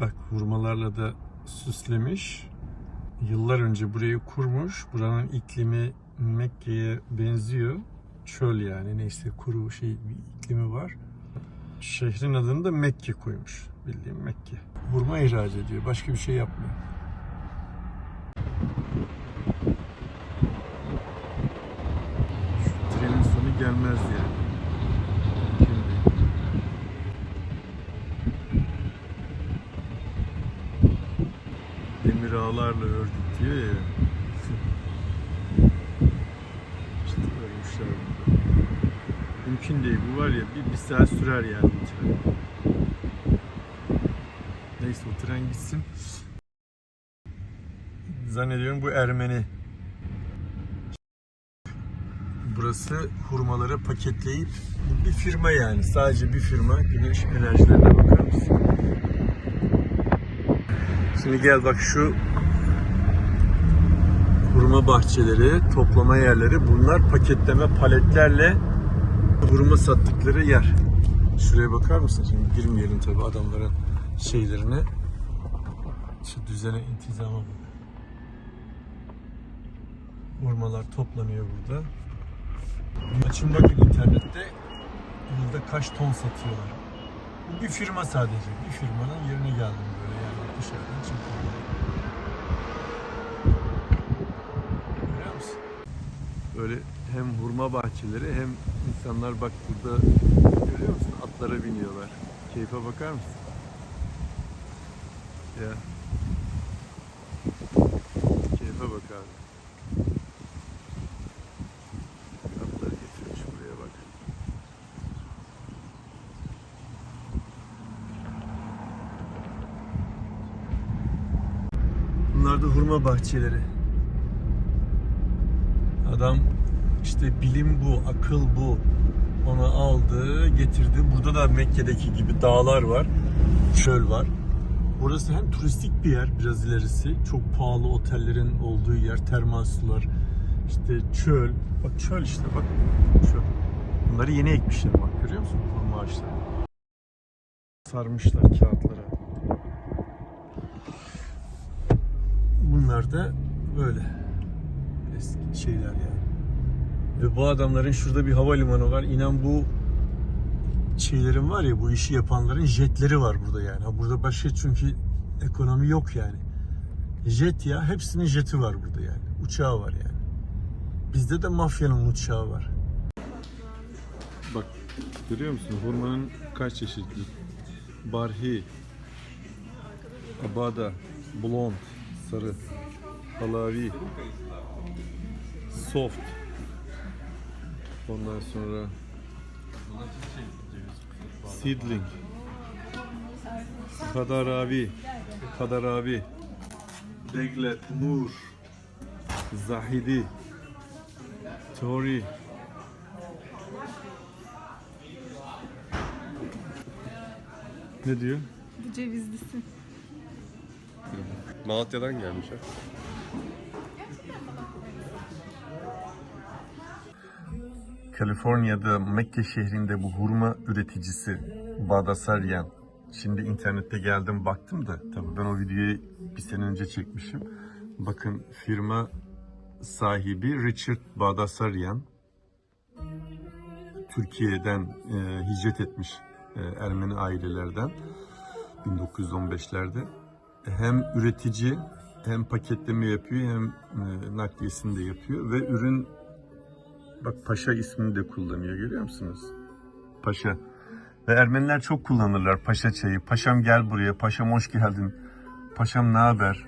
Bak hurmalarla da süslemiş. Yıllar önce burayı kurmuş. Buranın iklimi Mekke'ye benziyor. Çöl yani neyse kuru şey bir iklimi var. Şehrin adını da Mekke koymuş. Bildiğim Mekke. Hurma ihraç ediyor. Başka bir şey yapmıyor. Şu trenin sonu gelmez yani. Şimdi. Demir ağlarla ördük diyor ya. işte örmüşler burada. Mümkün değil. Bu var ya bir, bir saat sürer yani bu tren. Neyse o tren gitsin. Zannediyorum bu Ermeni. Burası hurmaları paketleyip bir firma yani sadece bir firma güneş enerjilerine bakar mısın? Şimdi gel bak şu hurma bahçeleri, toplama yerleri bunlar paketleme paletlerle hurma sattıkları yer. Şuraya bakar mısın? Şimdi girmeyelim tabii adamların şeylerine. Şu düzene, intizama bak. Hurmalar toplanıyor burada. Açın bakın internette yılda kaç ton satıyorlar. Bu bir firma sadece. Bir firmanın yerine geldim böyle Böyle hem hurma bahçeleri hem insanlar bak burada görüyor musun? Atlara biniyorlar. Keyfe bakar mısın? Ya. Keyfe bak abi. Atları getirmiş buraya bak. Bunlar da hurma bahçeleri. Adam işte bilim bu, akıl bu. Onu aldı, getirdi. Burada da Mekke'deki gibi dağlar var, çöl var. Burası hem turistik bir yer biraz ilerisi. Çok pahalı otellerin olduğu yer, termal sular. İşte çöl. Bak çöl işte bak. Çöl. Bunları yeni ekmişler bak görüyor musun? Hurma ağaçları. Sarmışlar kağıtlara. Bunlar da böyle eski şeyler yani. Ve bu adamların şurada bir havalimanı var. İnan bu şeylerin var ya bu işi yapanların jetleri var burada yani. Ha burada başka çünkü ekonomi yok yani. Jet ya hepsinin jeti var burada yani. Uçağı var yani. Bizde de mafyanın uçağı var. Bak görüyor musun hurmanın kaç çeşitli? Barhi, abada, blond, sarı, halavi, soft. Ondan sonra seedling, kadaravi, kadaravi, deglet, nur, zahidi, tori, ne diyor? Bu cevizlisi. Malatya'dan gelmiş ha. Kaliforniya'da Mekke şehrinde bu hurma üreticisi Badasaryan. Şimdi internette geldim baktım da tabii ben o videoyu bir sene önce çekmişim. Bakın firma sahibi Richard Badasaryan. Türkiye'den e, hicret etmiş e, Ermeni ailelerden 1915'lerde. Hem üretici hem paketleme yapıyor hem e, nakliyesini de yapıyor ve ürün Bak Paşa ismini de kullanıyor görüyor musunuz? Paşa. Ve Ermeniler çok kullanırlar Paşa çayı. Paşam gel buraya, Paşam hoş geldin. Paşam ne haber?